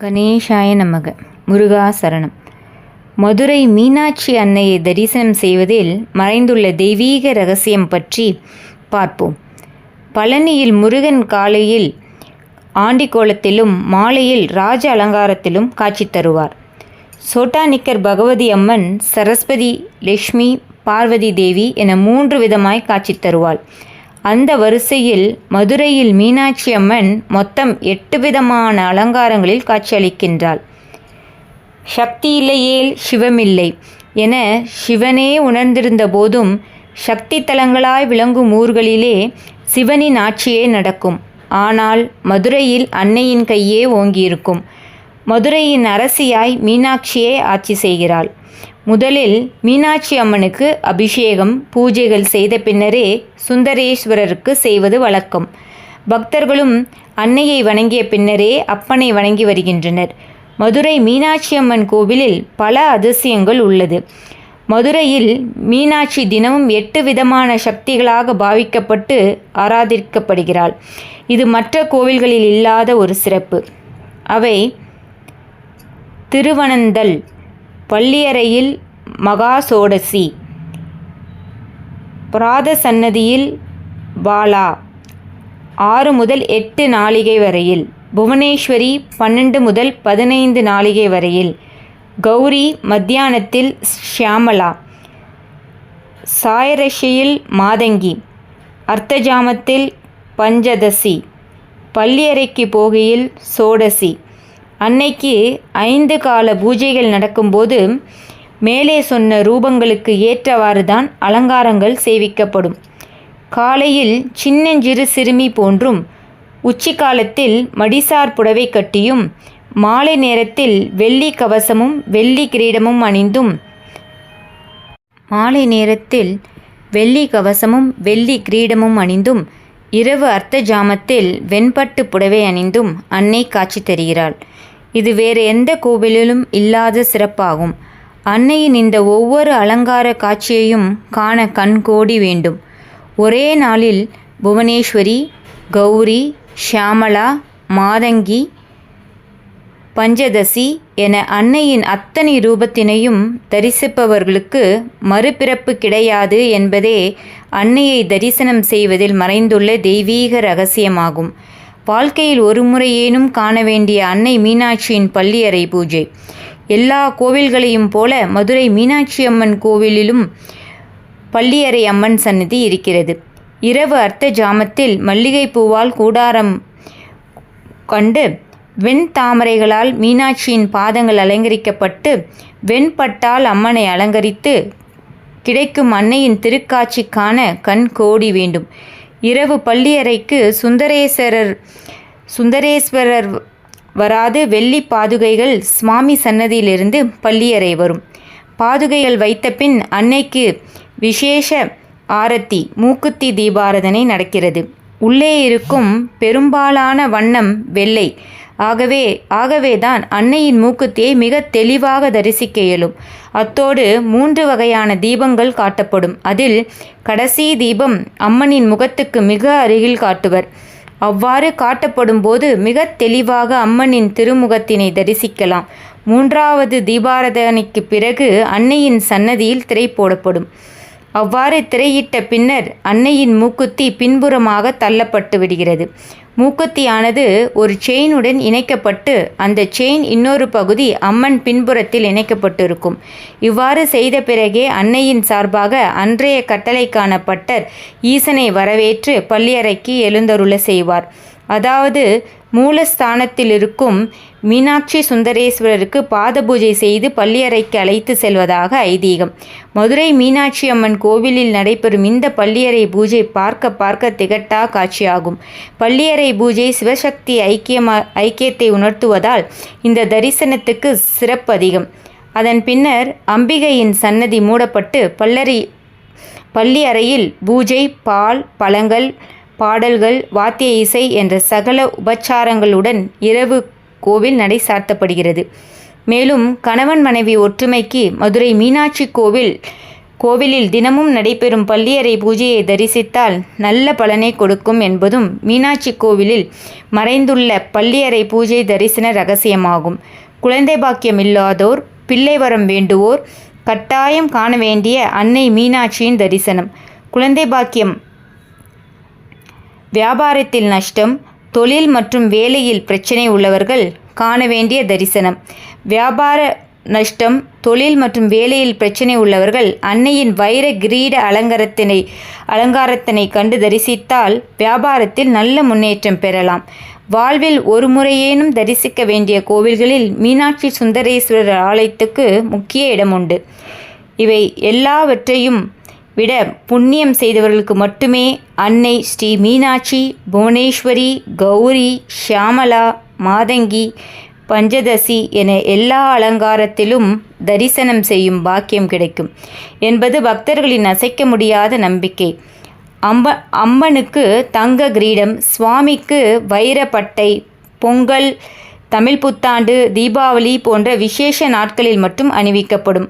கணேஷாய நமக. முருகா சரணம். மதுரை மீனாட்சி அன்னையை தரிசனம் செய்வதில் மறைந்துள்ள தெய்வீக ரகசியம் பற்றி பார்ப்போம். பழனியில் முருகன் காலையில் ஆண்டிக்கோலத்திலும் மாலையில் ராஜ அலங்காரத்திலும் காட்சி தருவார். சோட்டானிக்கர் பகவதி அம்மன் சரஸ்வதி லக்ஷ்மி பார்வதி தேவி என மூன்று விதமாய் காட்சி தருவாள். அந்த வரிசையில் மதுரையில் மீனாட்சி அம்மன் மொத்தம் எட்டு விதமான அலங்காரங்களில் காட்சியளிக்கின்றாள். சக்தி இல்லையேல் சிவமில்லை என சிவனே உணர்ந்திருந்த போதும் சக்தி தலங்களாய் விளங்கும் ஊர்களிலே சிவனின் ஆட்சியே நடக்கும். ஆனால் மதுரையில் அன்னையின் கையே ஓங்கியிருக்கும். மதுரையின் அரசியாய் மீனாட்சியே ஆட்சி செய்கிறாள். முதலில் மீனாட்சி அம்மனுக்கு அபிஷேகம் பூஜைகள் செய்த பின்னரே சுந்தரேஸ்வரருக்கு செய்வது வழக்கம். பக்தர்களும் அன்னையை வணங்கிய பின்னரே அப்பனை வணங்கி வருகின்றனர். மதுரை மீனாட்சி அம்மன் கோவிலில் பல அதிசயங்கள் உள்ளது. மதுரையில் மீனாட்சி தினமும் எட்டு விதமான சக்திகளாக பாவிக்கப்பட்டு ஆராதிக்கப்படுகிறாள். இது மற்ற கோவில்களில் இல்லாத ஒரு சிறப்பு. அவை திருவனந்தல் பள்ளியறையில் மகாசோடசி பிராத சன்னதியில் பாலா ஆறு முதல் எட்டு நாளிகை வரையில். புவனேஸ்வரி பன்னெண்டு முதல் பதினைந்து நாளிகை வரையில். கௌரி மத்தியானத்தில் ஷியாமலா. சாயரஷியில் மாதங்கி. அர்த்தஜாமத்தில் பஞ்சதசி. பள்ளியறைக்கு போகையில் சோடசி. அன்னைக்கு ஐந்து கால பூஜைகள் நடக்கும்போது மேலே சொன்ன ரூபங்களுக்கு ஏற்றவாறு தான் அலங்காரங்கள் சேவிக்கப்படும். காலையில் சின்னஞ்சிறு சிறுமி போன்றும் உச்சி காலத்தில் மடிசார் புடவை கட்டியும் மாலை நேரத்தில் வெள்ளி கவசமும் வெள்ளி கிரீடமும் அணிந்தும் மாலை நேரத்தில் வெள்ளி கவசமும் வெள்ளி கிரீடமும் அணிந்தும் இரவு அர்த்த ஜாமத்தில் வெண்பட்டு புடவை அணிந்தும் அன்னை காட்சி தருகிறாள். இது வேறு எந்த கோவிலிலும் இல்லாத சிறப்பாகும். அன்னையின் இந்த ஒவ்வொரு அலங்கார காட்சியையும் காண கண் கோடி வேண்டும். ஒரே நாளில் புவனேஸ்வரி கௌரி ஷியாமலா மாதங்கி பஞ்சதசி என அன்னையின் அத்தனை ரூபத்தினையும் தரிசிப்பவர்களுக்கு மறுபிறப்பு கிடையாது என்பதே அன்னையை தரிசனம் செய்வதில் மறைந்துள்ள தெய்வீக ரகசியமாகும். வாழ்க்கையில் ஒரு முறையேனும் காண வேண்டிய அன்னை மீனாட்சியின் பள்ளியறை பூஜை. எல்லா கோவில்களையும் போல மதுரை மீனாட்சி அம்மன் கோவிலிலும் பள்ளியறை அம்மன் சன்னதி இருக்கிறது. இரவு அர்த்த ஜாமத்தில் மல்லிகை பூவால் கூடாரம் கண்டு வெண் தாமரைகளால் மீனாட்சியின் பாதங்கள் அலங்கரிக்கப்பட்டு வெண்பட்டால் அம்மனை அலங்கரித்து கிடைக்கும் அன்னையின் திருக்காட்சி காண கண் கோடி வேண்டும். இரவு பள்ளியறைக்கு சுந்தரேஸ்வரர் சுந்தரேஸ்வரர் வராது. வெள்ளி பாதுகைகள் சுவாமி சன்னதியிலிருந்து பள்ளியறை வரும். பாதுகைகள் வைத்த பின் அன்னைக்கு விசேஷ ஆரத்தி மூக்குத்தி தீபாரதனை நடக்கிறது. உள்ளே இருக்கும் பெரும்பாலான வண்ணம் வெள்ளை. ஆகவே ஆகவேதான் அன்னையின் மூக்குத்தியை மிக தெளிவாக தரிசிக்க இயலும். அத்தோடு மூன்று வகையான தீபங்கள் காட்டப்படும். அதில் கடைசி தீபம் அம்மனின் முகத்துக்கு மிக அருகில் காட்டுவர். அவ்வாறு காட்டப்படும்போது மிக தெளிவாக அம்மனின் திருமுகத்தினை தரிசிக்கலாம். மூன்றாவது தீபாரதனைக்கு பிறகு அன்னையின் சன்னதியில் திரை போடப்படும். அவ்வாறு திரையிட்ட பின்னர் அன்னையின் மூக்குத்தி பின்புறமாக தள்ளப்பட்டு விடுகிறது. மூக்குத்தியானது ஒரு செயினுடன் இணைக்கப்பட்டு அந்த செயின் இன்னொரு பகுதி அம்மன் பின்புறத்தில் இணைக்கப்பட்டிருக்கும். இவ்வாறு செய்த பிறகே அன்னையின் சார்பாக அன்றைய கட்டளைக்கான பட்டர் ஈசனை வரவேற்று பள்ளியறைக்கு எழுந்தருள செய்வார். அதாவது மூலஸ்தானத்தில் இருக்கும் மீனாட்சி சுந்தரேஸ்வரருக்கு பாத பூஜை செய்து பள்ளியறைக்கு அழைத்து செல்வதாக ஐதீகம். மதுரை மீனாட்சி அம்மன் கோவிலில் நடைபெறும் இந்த பள்ளியறை பூஜை பார்க்க பார்க்க திகட்டா காட்சியாகும். பள்ளியறை பூஜை சிவசக்தி ஐக்கியமா ஐக்கியத்தை உணர்த்துவதால் இந்த தரிசனத்துக்கு சிறப்பு அதிகம். அதன் பின்னர் அம்பிகையின் சன்னதி மூடப்பட்டு பல்லரி பள்ளி அறையில் பூஜை பால் பழங்கள் பாடல்கள் வாத்திய இசை என்ற சகல உபச்சாரங்களுடன் இரவு கோவில் நடை சாத்தப்படுகிறது மேலும் கணவன் மனைவி ஒற்றுமைக்கு மதுரை மீனாட்சி கோவில் கோவிலில் தினமும் நடைபெறும் பள்ளியறை பூஜையை தரிசித்தால் நல்ல பலனை கொடுக்கும் என்பதும் மீனாட்சி கோவிலில் மறைந்துள்ள பள்ளியறை பூஜை தரிசன ரகசியமாகும். குழந்தை பாக்கியம் இல்லாதோர் பிள்ளை வரம் வேண்டுவோர் கட்டாயம் காண வேண்டிய அன்னை மீனாட்சியின் தரிசனம். குழந்தை பாக்கியம் வியாபாரத்தில் நஷ்டம் தொழில் மற்றும் வேலையில் பிரச்சனை உள்ளவர்கள் காண வேண்டிய தரிசனம். வியாபார நஷ்டம் தொழில் மற்றும் வேலையில் பிரச்சனை உள்ளவர்கள் அன்னையின் வைர கிரீட அலங்காரத்தினை அலங்காரத்தினை கண்டு தரிசித்தால் வியாபாரத்தில் நல்ல முன்னேற்றம் பெறலாம். வாழ்வில் ஒரு முறையேனும் தரிசிக்க வேண்டிய கோவில்களில் மீனாட்சி சுந்தரேஸ்வரர் ஆலயத்துக்கு முக்கிய இடம் உண்டு இவை எல்லாவற்றையும் விட புண்ணியம் செய்தவர்களுக்கு மட்டுமே அன்னை ஸ்ரீ மீனாட்சி புவனேஸ்வரி கௌரி ஷியாமலா மாதங்கி பஞ்சதசி என எல்லா அலங்காரத்திலும் தரிசனம் செய்யும் பாக்கியம் கிடைக்கும் என்பது பக்தர்களின் அசைக்க முடியாத நம்பிக்கை. அம்ப அம்மனுக்கு தங்க கிரீடம் சுவாமிக்கு வைரப்பட்டை பொங்கல் தமிழ் புத்தாண்டு தீபாவளி போன்ற விசேஷ நாட்களில் மட்டும் அணிவிக்கப்படும்.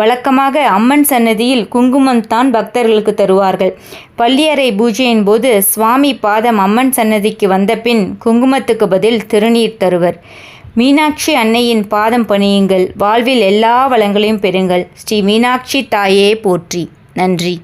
வழக்கமாக அம்மன் சன்னதியில் குங்குமம் தான் பக்தர்களுக்கு தருவார்கள். பள்ளியறை பூஜையின் போது சுவாமி பாதம் அம்மன் சன்னதிக்கு வந்த பின் குங்குமத்துக்கு பதில் திருநீர் தருவர். மீனாட்சி அன்னையின் பாதம் பணியுங்கள். வாழ்வில் எல்லா வளங்களையும் பெறுங்கள். ஸ்ரீ மீனாட்சி தாயே போற்றி. நன்றி.